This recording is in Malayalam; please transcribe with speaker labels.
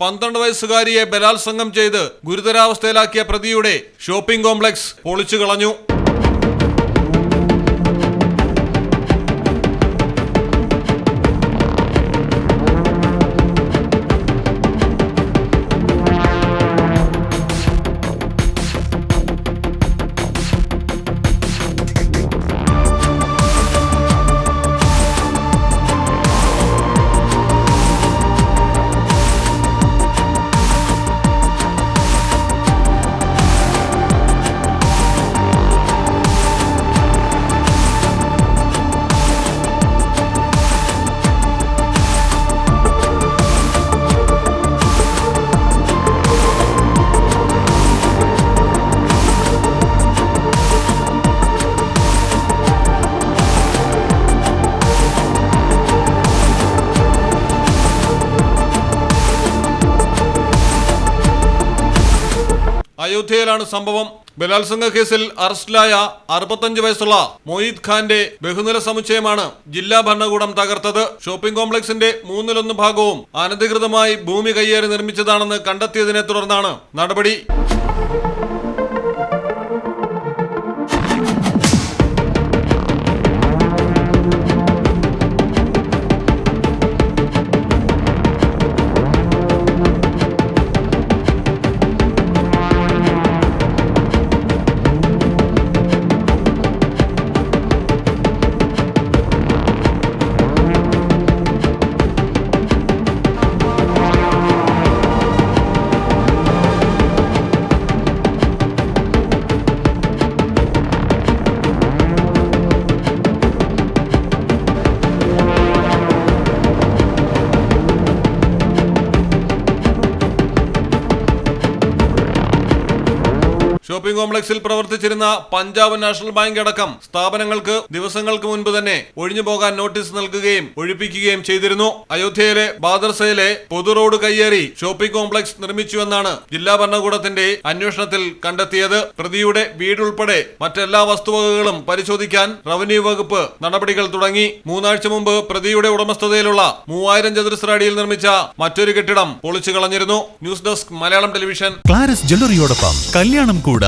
Speaker 1: പന്ത്രണ്ട് വയസ്സുകാരിയെ ബലാത്സംഗം ചെയ്ത് ഗുരുതരാവസ്ഥയിലാക്കിയ പ്രതിയുടെ ഷോപ്പിംഗ് കോംപ്ലക്സ് പൊളിച്ചു കളഞ്ഞു അയോധ്യയിലാണ് സംഭവം. ബലാത്സംഗ കേസിൽ അറസ്റ്റിലായ അറുപത്തഞ്ച് വയസ്സുള്ള മൊയ്ത് ഖാന്റെ ബഹുനില സമുച്ചയമാണ് ജില്ലാ ഭരണകൂടം തകർത്തത്. ഷോപ്പിംഗ് കോംപ്ലക്സിന്റെ മൂന്നിലൊന്ന് ഭാഗവും അനധികൃതമായി ഭൂമി കയ്യേറി നിർമ്മിച്ചതാണെന്ന് കണ്ടെത്തിയതിനെ തുടർന്നാണ് നടപടി. ഷോപ്പിംഗ് കോംപ്ലക്സിൽ പ്രവർത്തിച്ചിരുന്ന പഞ്ചാബ് നാഷണൽ ബാങ്ക് അടക്കം സ്ഥാപനങ്ങൾക്ക് ദിവസങ്ങൾക്ക് മുൻപ് തന്നെ ഒഴിഞ്ഞു പോകാൻ നോട്ടീസ് നൽകുകയും ഒഴിപ്പിക്കുകയും ചെയ്തിരുന്നു. അയോധ്യയിലെ ബാദർസയിലെ പൊതു റോഡ് കയ്യേറി ഷോപ്പിംഗ് കോംപ്ലക്സ് നിർമ്മിച്ചുവെന്നാണ് ജില്ലാ ഭരണകൂടത്തിന്റെ അന്വേഷണത്തിൽ കണ്ടെത്തിയത്. പ്രതിയുടെ വീടുൾപ്പെടെ മറ്റെല്ലാ വസ്തുവകകളും പരിശോധിക്കാൻ റവന്യൂ വകുപ്പ് നടപടികൾ തുടങ്ങി. മൂന്നാഴ്ച മുമ്പ് പ്രതിയുടെ ഉടമസ്ഥതയിലുള്ള മൂവായിരം ചതുരശ്ര അടിയിൽ നിർമ്മിച്ച മറ്റൊരു കെട്ടിടം പൊളിച്ചു കളഞ്ഞിരുന്നു. News desk Malayalam television.
Speaker 2: Claras ജ്വല്ലറിയോടൊപ്പം കല്യാണം കൂടാം